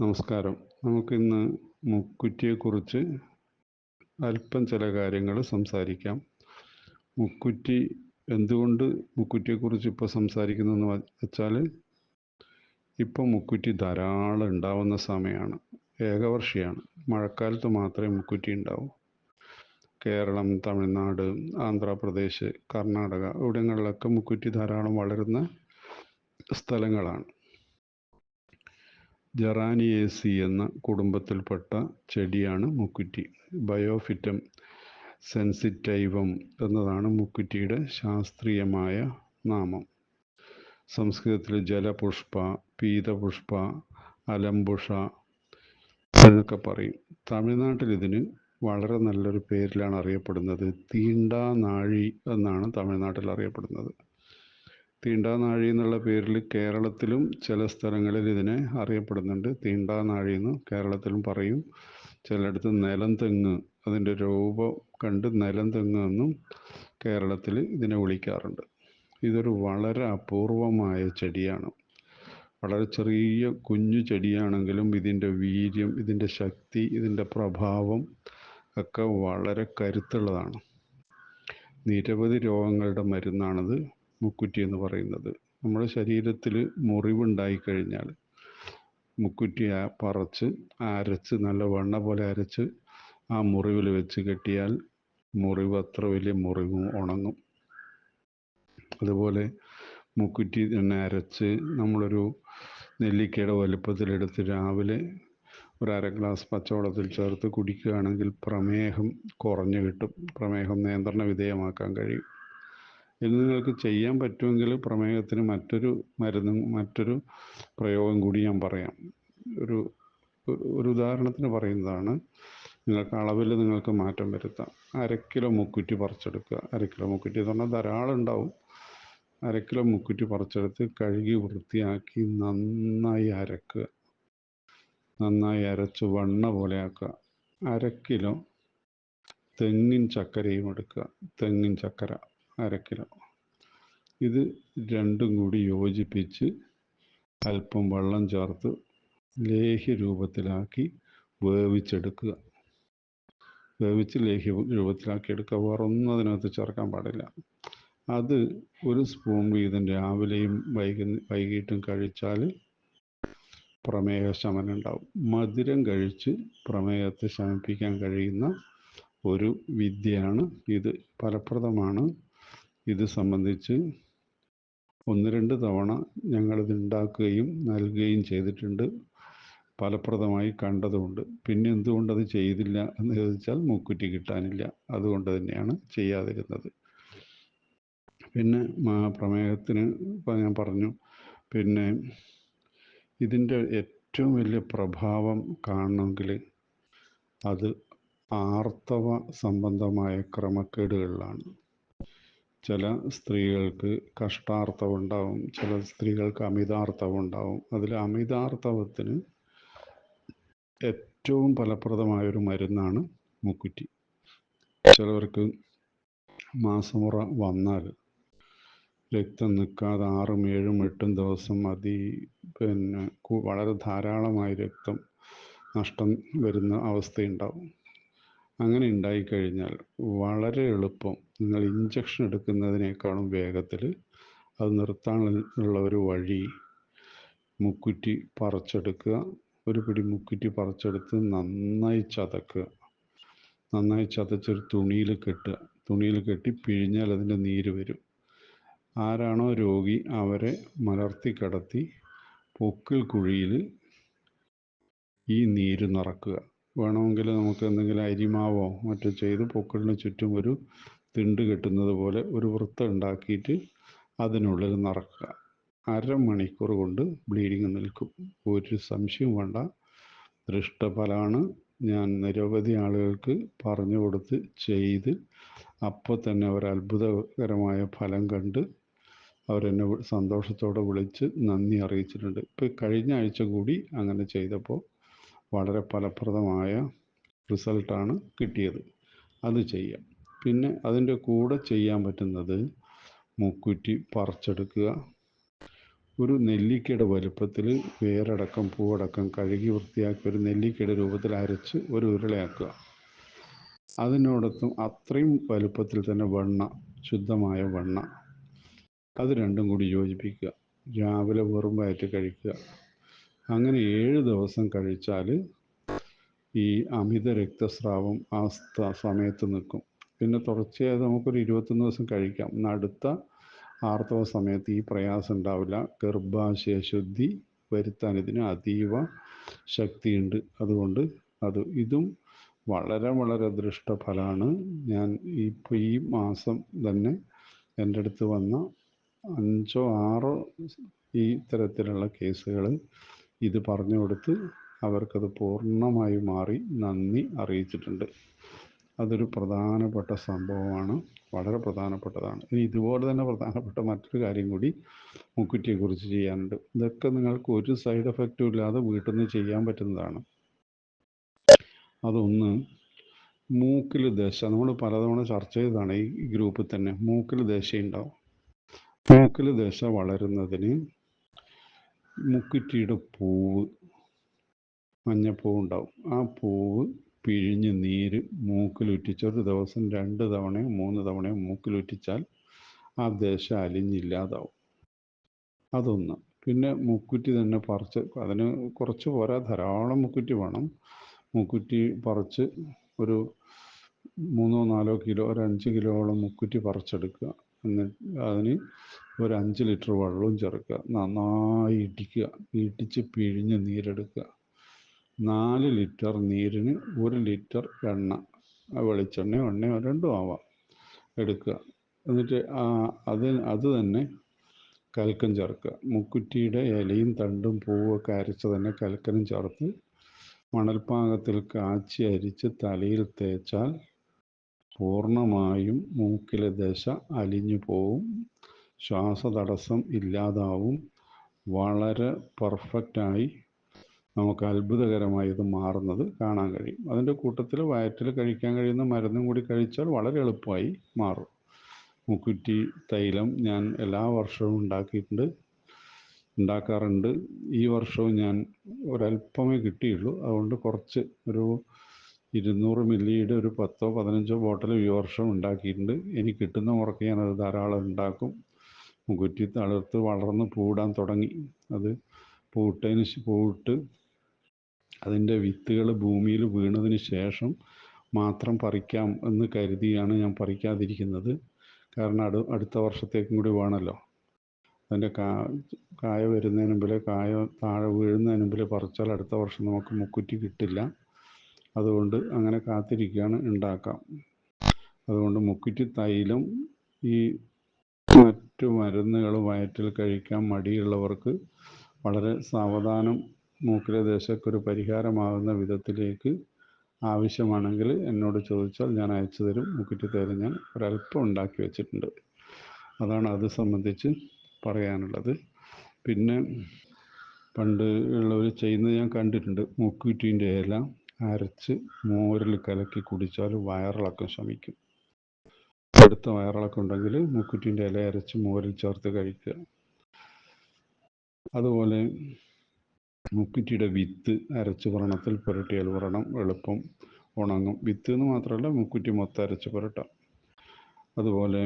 നമസ്കാരം. നമുക്കിന്ന് മുക്കുറ്റിയെക്കുറിച്ച് അല്പം ചില കാര്യങ്ങൾ സംസാരിക്കാം. മുക്കുറ്റി എന്തുകൊണ്ട് മുക്കുറ്റിയെക്കുറിച്ച് ഇപ്പോൾ സംസാരിക്കുന്നു എന്ന് വെച്ചാൽ ഇപ്പം മുക്കുറ്റി ധാരാളം ഉണ്ടാവുന്ന സമയമാണ് ഏകവർഷിയാണ്. മഴക്കാലത്ത് മാത്രമേ മുക്കുറ്റി ഉണ്ടാവൂ. കേരളം തമിഴ്നാട് ആന്ധ്രാപ്രദേശ് കർണാടക ഇവിടങ്ങളിലൊക്കെ മുക്കുറ്റി ധാരാളം വളരുന്ന സ്ഥലങ്ങളാണ്. ജറാനിയേസി എന്ന കുടുംബത്തിൽപ്പെട്ട ചെടിയാണ് മുക്കുറ്റി. ബയോഫിറ്റം സെൻസിറ്റൈവം എന്നതാണ് മുക്കുറ്റിയുടെ ശാസ്ത്രീയമായ നാമം. സംസ്കൃതത്തിൽ ജലപുഷ്പ പീതപുഷ്പ അലംപുഷ എന്നൊക്കെ പറയും. തമിഴ്നാട്ടിൽ ഇതിന് വളരെ നല്ലൊരു പേരിലാണ് അറിയപ്പെടുന്നത്. തീണ്ടാനാഴി എന്നാണ് തമിഴ്നാട്ടിൽ അറിയപ്പെടുന്നത്. തീണ്ടാനാഴി എന്നുള്ള പേരിൽ കേരളത്തിലും ചില സ്ഥലങ്ങളിൽ ഇതിനെ അറിയപ്പെടുന്നുണ്ട്. തീണ്ടാനാഴി എന്ന് കേരളത്തിലും പറയും. ചിലയിടത്ത് നിലം തെങ്ങ് അതിന്റെ രൂപം കണ്ട് നിലം തെങ്ങ് എന്നും കേരളത്തിൽ ഇതിനെ വിളിക്കാറുണ്ട്. ഇതൊരു വളരെ അപൂർവമായ ചെടിയാണ്. വളരെ ചെറിയ കുഞ്ഞു ചെടിയാണെങ്കിലും ഇതിന്റെ വീര്യം ഇതിന്റെ ശക്തി ഇതിന്റെ പ്രഭാവം ഒക്കെ വളരെ കരുത്തുള്ളതാണ്. നിരവധി രോഗങ്ങളുടെ മരുന്നാണിത്. മുക്കുറ്റി എന്ന് പറയുന്നത്. നമ്മുടെ ശരീരത്തിൽ മുറിവുണ്ടായി കഴിഞ്ഞാൽ മുക്കുറ്റി പറച്ച് അരച്ച് നല്ല വെണ്ണ പോലെ അരച്ച് ആ മുറിവിൽ വെച്ച് കെട്ടിയാൽ മുറിവ് അത്ര വലിയ മുറിവും ഉണങ്ങും. അതുപോലെ മുക്കുറ്റി തന്നെ അരച്ച് നമ്മളൊരു നെല്ലിക്കയുടെ വലുപ്പത്തിലെടുത്ത് രാവിലെ ഒരു അര ഗ്ലാസ് പച്ചവെള്ളത്തിൽ ചേർത്ത് കുടിക്കുകയാണെങ്കിൽ പ്രമേഹം കുറഞ്ഞു കിട്ടും. പ്രമേഹം നിയന്ത്രണ വിധേയമാക്കാൻ കഴിയും. ഇത് നിങ്ങൾക്ക് ചെയ്യാൻ പറ്റുമെങ്കിൽ പ്രമേഹത്തിന് മറ്റൊരു മരുന്ന് മറ്റൊരു പ്രയോഗം കൂടി ഞാൻ പറയാം. ഒരു ഒരു ഉദാഹരണത്തിന് പറയുന്നതാണ് നിങ്ങൾക്ക് അളവിൽ നിങ്ങൾക്ക് മാറ്റം വരുത്താം. അര കിലോ മുക്കുറ്റി പറിച്ചെടുക്കുക. അര കിലോ മുക്കുറ്റി എന്ന് പറഞ്ഞാൽ ധാരാളം ഉണ്ടാവും. അര കിലോ മുക്കുറ്റി പറിച്ചെടുത്ത് കഴുകി വൃത്തിയാക്കി നന്നായി അരക്കുക. നന്നായി അരച്ച് വണ്ണ പോലെ ആക്കുക. അര കിലോ തെങ്ങിൻ ചക്കരയും എടുക്കുക. തെങ്ങിൻ ചക്കര. അര കിലോ. ഇത് രണ്ടും കൂടി യോജിപ്പിച്ച് അല്പം വെള്ളം ചേർത്ത് ലേഹ്യ രൂപത്തിലാക്കി വേവിച്ചെടുക്കുക. വേവിച്ച് ലേഹ്യ രൂപത്തിലാക്കി എടുക്കുക. വേറെ ഒന്നും അതിനകത്ത് ചേർക്കാൻ പാടില്ല. അത് ഒരു സ്പൂൺ വീതം രാവിലെയും വൈകി വൈകിട്ടും കഴിച്ചാൽ പ്രമേഹ ശമനം ഉണ്ടാവും. മധുരം കഴിച്ച് പ്രമേഹത്തെ ശമിപ്പിക്കാൻ കഴിയുന്ന ഒരു വിദ്യയാണ് ഇത്. ഫലപ്രദമാണ് ഇത് സംബന്ധിച്ച് ഒന്ന് രണ്ട് തവണ ഞങ്ങളിത് ഉണ്ടാക്കുകയും നൽകുകയും ചെയ്തിട്ടുണ്ട്. ഫലപ്രദമായി കണ്ടതുകൊണ്ട്. പിന്നെ എന്തുകൊണ്ടത് ചെയ്തില്ല എന്ന് ചോദിച്ചാൽ മൂക്കുറ്റി കിട്ടാനില്ല. അതുകൊണ്ട് തന്നെയാണ് ചെയ്യാതിരുന്നത്. പിന്നെ പ്രമേഹത്തിന് ഞാൻ പറഞ്ഞു. പിന്നെ ഇതിന്റെ ഏറ്റവും വലിയ പ്രഭാവം കാണണമെങ്കിൽ അത് ആർത്തവ സംബന്ധമായ ക്രമക്കേടുകളിലാണ്. ചില സ്ത്രീകൾക്ക് കഷ്ടാർത്ഥം ഉണ്ടാവും ചില സ്ത്രീകൾക്ക് അമിതാർത്തവം ഉണ്ടാവും. അതിൽ അമിതാർത്തവത്തിന് ഏറ്റവും ഫലപ്രദമായൊരു മരുന്നാണ് മുക്കുറ്റി. ചിലവർക്ക് മാസമുറ വന്നാൽ രക്തം നിൽക്കാതെ ആറും ഏഴും എട്ടും ദിവസം അതി പിന്നെ വളരെ ധാരാളമായി രക്തം നഷ്ടം വരുന്ന അവസ്ഥയുണ്ടാവും. അങ്ങനെ ഉണ്ടായിക്കഴിഞ്ഞാൽ വളരെ എളുപ്പം നിങ്ങൾ ഇഞ്ചക്ഷൻ എടുക്കുന്നതിനേക്കാളും വേഗത്തിൽ അത് നിർത്താനുള്ള ഒരു വഴി മുക്കുറ്റി പറിച്ചെടുക്കുക. ഒരു പിടി മുക്കുറ്റി പറിച്ചെടുത്ത് നന്നായി ചതക്കുക. നന്നായി ചതച്ചൊരു തുണിയിൽ കെട്ടുക. തുണിയിൽ കെട്ടി പിഴിഞ്ഞാൽ അതിന്റെ നീര് വരും. ആരാണോ രോഗി അവരെ മലർത്തി കിടത്തി പൊക്കിൽ കുഴിയിൽ ഈ നീര് നിറക്കുക. വേണമെങ്കിൽ നമുക്ക് എന്തെങ്കിലും അരിമാവോ മറ്റോ ചെയ്ത് പൊക്കിളിന് ചുറ്റും ഒരു തിണ്ട് കെട്ടുന്നത് പോലെ ഒരു വൃത്തം ഉണ്ടാക്കിയിട്ട് അതിനുള്ളിൽ നിറക്കുക അരമണിക്കൂർ കൊണ്ട് ബ്ലീഡിങ് നിൽക്കും. ഒരു സംശയവും വേണ്ട. ദൃഷ്ടഫലമാണ്. ഞാൻ നിരവധി ആളുകൾക്ക് പറഞ്ഞു കൊടുത്ത് ചെയ്ത് അപ്പോൾ തന്നെ അവർ അത്ഭുതകരമായ ഫലം കണ്ട് അവരെന്നെ സന്തോഷത്തോടെ വിളിച്ച് നന്ദി അറിയിച്ചിട്ടുണ്ട്. ഇപ്പോൾ കഴിഞ്ഞ ആഴ്ച കൂടി അങ്ങനെ ചെയ്തപ്പോൾ വളരെ ഫലപ്രദമായ റിസൾട്ടാണ് കിട്ടിയത്. അത് ചെയ്യാം. പിന്നെ അതിന്റെ കൂടെ ചെയ്യാൻ പറ്റുന്നത് മൂക്കുറ്റി പറിച്ചെടുക്കുക. ഒരു നെല്ലിക്കയുടെ വലുപ്പത്തിൽ വേരടക്കം പൂവടക്കം കഴുകി വൃത്തിയാക്കി ഒരു നെല്ലിക്കയുടെ രൂപത്തിൽ അരച്ച് ഒരു ഉരുളയാക്കുക. അതിനോടൊപ്പം അത്രയും വലുപ്പത്തിൽ തന്നെ വെണ്ണ ശുദ്ധമായ വെണ്ണ. അത് രണ്ടും കൂടി യോജിപ്പിക്കുക. രാവിലെ വെറും വയറ്റ് കഴിക്കുക. അങ്ങനെ ഏഴ് ദിവസം കഴിച്ചാൽ ഈ അമിത രക്തസ്രാവം ആ സമയത്ത് നിൽക്കും. പിന്നെ തുടർച്ചയായി നമുക്കൊരു ഇരുപത്തൊന്ന് ദിവസം കഴിക്കാം. എന്നാൽ അടുത്ത ആർത്തവ സമയത്ത് ഈ പ്രയാസം ഉണ്ടാവില്ല. ഗർഭാശയ ശുദ്ധി വരുത്താൻ ഇതിന് അതീവ ശക്തിയുണ്ട്. അതുകൊണ്ട് അത് ഇതും വളരെ വളരെ ദൃഷ്ടഫലമാണ്. ഞാൻ ഇപ്പോൾ ഈ മാസം തന്നെ എന്റെ അടുത്ത് വന്ന അഞ്ചോ ആറോ ഈ തരത്തിലുള്ള കേസുകൾ ഇത് പറഞ്ഞു കൊടുത്ത് അവർക്കത് പൂർണമായി മാറി നന്ദി അറിയിച്ചിട്ടുണ്ട്. അതൊരു പ്രധാനപ്പെട്ട സംഭവമാണ്. വളരെ പ്രധാനപ്പെട്ടതാണ്. ഇനി ഇതുപോലെ തന്നെ പ്രധാനപ്പെട്ട മറ്റൊരു കാര്യം കൂടി മുക്കുറ്റിയെക്കുറിച്ച് ചെയ്യാനുണ്ട്. ഇതൊക്കെ നിങ്ങൾക്ക് ഒരു സൈഡ് എഫക്റ്റും ഇല്ലാതെ വീട്ടിൽ നിന്ന് ചെയ്യാൻ പറ്റുന്നതാണ്. അതൊന്ന് മൂക്കിൽ ദശ. നമ്മൾ പലതവണ ചർച്ച ചെയ്തതാണ് ഈ ഗ്രൂപ്പിൽ തന്നെ. മൂക്കിൽ ദശയുണ്ടാവും. മൂക്കിൽ ദശ വളരുന്നതിന് മുക്കുറ്റിയുടെ പൂവ് മഞ്ഞപ്പൂവ് ഉണ്ടാവും ആ പൂവ് പിഴിഞ്ഞ് നീര് മൂക്കിലുറ്റിച്ച് ഒരു ദിവസം രണ്ട് തവണയോ മൂന്ന് തവണയോ മൂക്കിലുറ്റിച്ചാൽ ആ ദശ അലിഞ്ഞില്ലാതാവും. അതൊന്ന്. പിന്നെ മൂക്കുറ്റി തന്നെ പറിച്ച് അതിന് കുറച്ച് പോരാ ധാരാളം മൂക്കുറ്റി വേണം. മൂക്കുറ്റി പറിച്ച് ഒരു മൂന്നോ നാലോ കിലോ ഒരു അഞ്ച് കിലോളം മൂക്കുറ്റി പറിച്ചെടുക്കുക. എന്നിട്ട് അതിന് ഒരു അഞ്ച് ലിറ്റർ വെള്ളവും ചേർക്കുക. നന്നായി ഇടിക്കുക. ഇടിച്ച് പിഴിഞ്ഞ് നീരെടുക്കുക. നാല് ലിറ്റർ നീരിന് ഒരു ലിറ്റർ എണ്ണ. വെളിച്ചെണ്ണയോ എണ്ണയോ രണ്ടും ആവാം എടുക്കുക. എന്നിട്ട് ആ അത് അത് തന്നെ കൽക്കം ചേർക്കുക. മുക്കുറ്റിയുടെ ഇലയും തണ്ടും പൂവൊക്കെ അരച്ച് തന്നെ കൽക്കനും ചേർത്ത് മണൽപ്പാകത്തിൽ കാച്ചി അരിച്ച് തലയിൽ തേച്ചാൽ പൂർണമായും മൂക്കിലെ ദശ അലിഞ്ഞു പോവും. ശ്വാസതടസ്സം ഇല്ലാതാവും. വളരെ പെർഫെക്റ്റായി നമുക്ക് അത്ഭുതകരമായി ഇത് മാറുന്നത് കാണാൻ കഴിയും. അതിന്റെ കൂട്ടത്തിൽ വയറ്റിൽ കഴിക്കാൻ കഴിയുന്ന മരുന്നും കൂടി കഴിച്ചാൽ വളരെ എളുപ്പമായി മാറും. മുക്കുറ്റി തൈലം ഞാൻ എല്ലാ വർഷവും ഉണ്ടാക്കിയിട്ടുണ്ട് ഉണ്ടാക്കാറുണ്ട്. ഈ വർഷവും ഞാൻ ഒരല്പമേ കിട്ടിയുള്ളൂ. അതുകൊണ്ട് കുറച്ച് ഒരു ഇരുന്നൂറ് മില്ലിയുടെ ഒരു പത്തോ പതിനഞ്ചോ ബോട്ടിൽ ഈ വർഷം ഉണ്ടാക്കിയിട്ടുണ്ട്. ഇനി കിട്ടുന്ന മുറക്ക് ഞാനത് ധാരാളം ഉണ്ടാക്കും. മുക്കുറ്റി തളിർത്ത് വളർന്ന് പൂടാൻ തുടങ്ങി. അത് പൂട്ടതിന് പൂട്ട് അതിന്റെ വിത്തുകൾ ഭൂമിയിൽ വീണതിന് ശേഷം മാത്രം പറിക്കാം എന്ന് കരുതിയാണ് ഞാൻ പറിക്കാതിരിക്കുന്നത്. കാരണം അടു അടുത്ത വർഷത്തേക്കും കൂടി വേണമല്ലോ. അതിന്റെ കാ കായ വരുന്നതിന് മുമ്പിൽ കായ താഴെ വീഴുന്നതിന് മുമ്പിൽ പറിച്ചാൽ അടുത്ത വർഷം നമുക്ക് മുക്കുറ്റി കിട്ടില്ല. അതുകൊണ്ട് അങ്ങനെ കാത്തിരിക്കുകയാണ് ഉണ്ടാക്കാം. അതുകൊണ്ട് മുക്കുറ്റി തൈലം ഈ മറ്റു മരുന്നുകൾ വയറ്റിൽ കഴിക്കാൻ മടിയുള്ളവർക്ക് വളരെ സാവധാനം മൂക്കിലെ പരിഹാരമാകുന്ന വിധത്തിലേക്ക് ആവശ്യമാണെങ്കിൽ എന്നോട് ചോദിച്ചാൽ ഞാൻ അയച്ചു തരും. മുക്കുറ്റി തൈലം ഞാൻ ഒരല്പം ഉണ്ടാക്കി വെച്ചിട്ടുണ്ട്. അതാണ് അത് സംബന്ധിച്ച് പറയാനുള്ളത്. പിന്നെ പണ്ട് ഉള്ളവർ ചെയ്യുന്നത് ഞാൻ കണ്ടിട്ടുണ്ട്. മുക്കുറ്റീന്റെ ഇല അരച്ച് മോരിൽ കലക്കി കുടിച്ചാൽ വയറിളക്കം ശമിക്കും. അടുത്ത വയറിളക്കം ഉണ്ടെങ്കിൽ മുക്കുറ്റീന്റെ ഇല അരച്ച് മോരിൽ ചേർത്ത് കഴിക്കുക. അതുപോലെ മുക്കുറ്റിയുടെ വിത്ത് അരച്ച് വ്രണത്തിൽ പുരട്ടിയാൽ വ്രണം എളുപ്പം ഉണങ്ങും. വിത്ത് എന്ന് മാത്രമല്ല മുക്കുറ്റി മൊത്തം അരച്ച് പുരട്ടാം. അതുപോലെ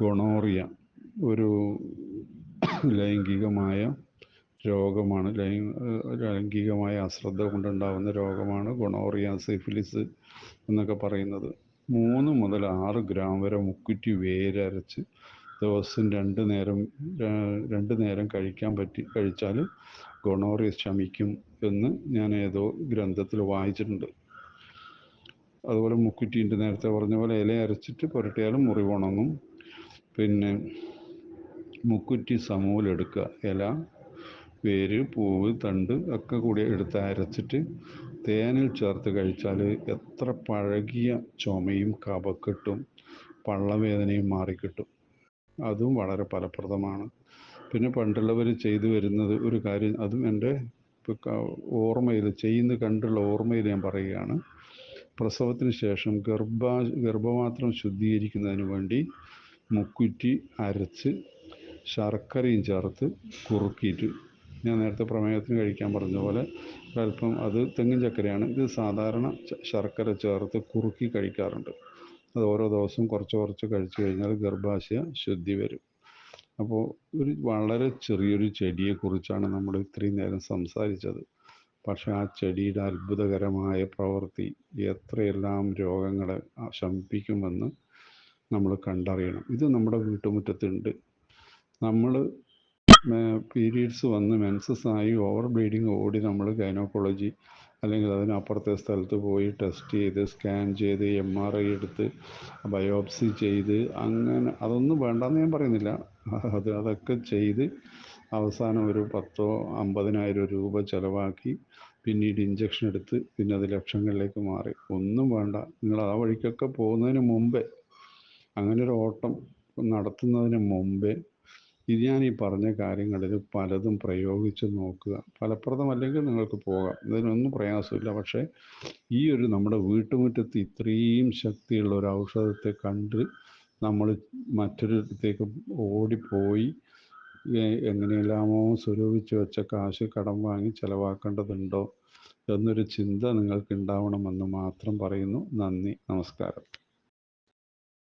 ഗൊണോറിയ ഒരു ലൈംഗികമായ രോഗമാണ്. ലൈംഗികമായ അശ്രദ്ധ കൊണ്ടുണ്ടാകുന്ന രോഗമാണ് ഗൊണോറിയ സിഫിലിസ് എന്നൊക്കെ പറയുന്നത്. മൂന്ന് മുതൽ ആറ് ഗ്രാം വരെ മുക്കുറ്റി വേരരച്ച് ദിവസം രണ്ട് നേരം രണ്ട് നേരം കഴിക്കാൻ പറ്റി കഴിച്ചാൽ ഗൊണോറിയ ശമിക്കും എന്ന് ഞാൻ ഏതോ ഗ്രന്ഥത്തിൽ വായിച്ചിട്ടുണ്ട്. അതുപോലെ മുക്കുറ്റീന്റെ നേരത്തെ പറഞ്ഞ പോലെ ഇല അരച്ചിട്ട് പുരട്ടിയാലും മുറിവുണങ്ങും പിന്നെ മുക്കുറ്റി സമൂലെടുക്കുക ഇല വേര് പൂവ് തണ്ട് ഒക്കെ കൂടി എടുത്ത് അരച്ചിട്ട് തേനിൽ ചേർത്ത് കഴിച്ചാൽ എത്ര പഴകിയ ചുമയും കഫക്കെട്ടും പള്ളവേദനയും മാറിക്കിട്ടും. അതും വളരെ ഫലപ്രദമാണ്. പിന്നെ പണ്ടുള്ളവർ ചെയ്തു വരുന്നത് ഒരു കാര്യം അതും എന്റെ ഓർമ്മയിൽ ചെയ്യുന്ന കണ്ടുള്ള ഓർമ്മയിൽ ഞാൻ പറയുകയാണ്. പ്രസവത്തിന് ശേഷം ഗർഭാ ഗർഭപാത്രം ശുദ്ധീകരിക്കുന്നതിന് വേണ്ടി മുക്കുറ്റി അരച്ച് ശർക്കരയും ചേർത്ത് കുറുക്കിയിട്ട് ഞാൻ നേരത്തെ പ്രമേഹത്തിന് കഴിക്കാൻ പറഞ്ഞ പോലെ അല്പം അത് തെങ്ങിൻ ചക്കരയാണ്. ഇത് സാധാരണ ശർക്കര ചേർത്ത് കുറുക്കി കഴിക്കാറുണ്ട്. അത് ഓരോ ദിവസവും കുറച്ച് കുറച്ച് കഴിച്ചു കഴിഞ്ഞാൽ ഗർഭാശയ ശുദ്ധി വരും. അപ്പോൾ ഒരു വളരെ ചെറിയൊരു ചെടിയെക്കുറിച്ചാണ് നമ്മൾ ഇത്രയും നേരം സംസാരിച്ചത്. പക്ഷേ ആ ചെടിയുടെ അത്ഭുതകരമായ പ്രവൃത്തി എത്രയെല്ലാം രോഗങ്ങളെ ശമിപ്പിക്കുമെന്ന് നമ്മൾ കണ്ടറിയണം. ഇത് നമ്മുടെ വീട്ടുമുറ്റത്തുണ്ട്. നമ്മൾ പീരീഡ്സ് വന്ന് മെൻസസ് ആയി ഓവർ ബ്ലീഡിങ് ഓടി നമ്മൾ ഗൈനോക്കോളജി അല്ലെങ്കിൽ അതിനപ്പുറത്തെ സ്ഥലത്ത് പോയി ടെസ്റ്റ് ചെയ്ത് സ്കാൻ ചെയ്ത് എം ആർ ഐ എടുത്ത് ബയോപ്സി ചെയ്ത് അങ്ങനെ അതൊന്നും വേണ്ടെന്ന് ഞാൻ പറയുന്നില്ല. അത് അതൊക്കെ ചെയ്ത് അവസാനം ഒരു പത്തോ അമ്പതിനായിരം രൂപ ചിലവാക്കി പിന്നീട് ഇഞ്ചക്ഷൻ എടുത്ത് പിന്നെ അത് ലക്ഷങ്ങളിലേക്ക് മാറി. ഒന്നും വേണ്ട. നിങ്ങൾ ആ വഴിക്കൊക്കെ പോകുന്നതിന് മുമ്പേ അങ്ങനെ ഒരു ഓട്ടം നടത്തുന്നതിന് മുമ്പേ ഇത് ഞാൻ ഈ പറഞ്ഞ കാര്യങ്ങളിൽ പലതും പ്രയോഗിച്ച് നോക്കുക. ഫലപ്രദമല്ലെങ്കിൽ നിങ്ങൾക്ക് പോകാം. ഇതിനൊന്നും പ്രയാസമില്ല. പക്ഷേ ഈ ഒരു നമ്മുടെ വീട്ടുമുറ്റത്ത് ഇത്രയും ശക്തിയുള്ള ഒരു ഔഷധത്തെ കണ്ട് നമ്മൾ മറ്റൊരിടത്തേക്ക് ഓടിപ്പോയി എങ്ങനെയെല്ലാമോ സ്വരൂപിച്ച് വെച്ച കാശ് കടം വാങ്ങി ചിലവാക്കേണ്ടതുണ്ടോ എന്നൊരു ചിന്ത നിങ്ങൾക്ക് ഉണ്ടാവണമെന്ന് മാത്രം പറയുന്നു. നന്ദി. നമസ്കാരം.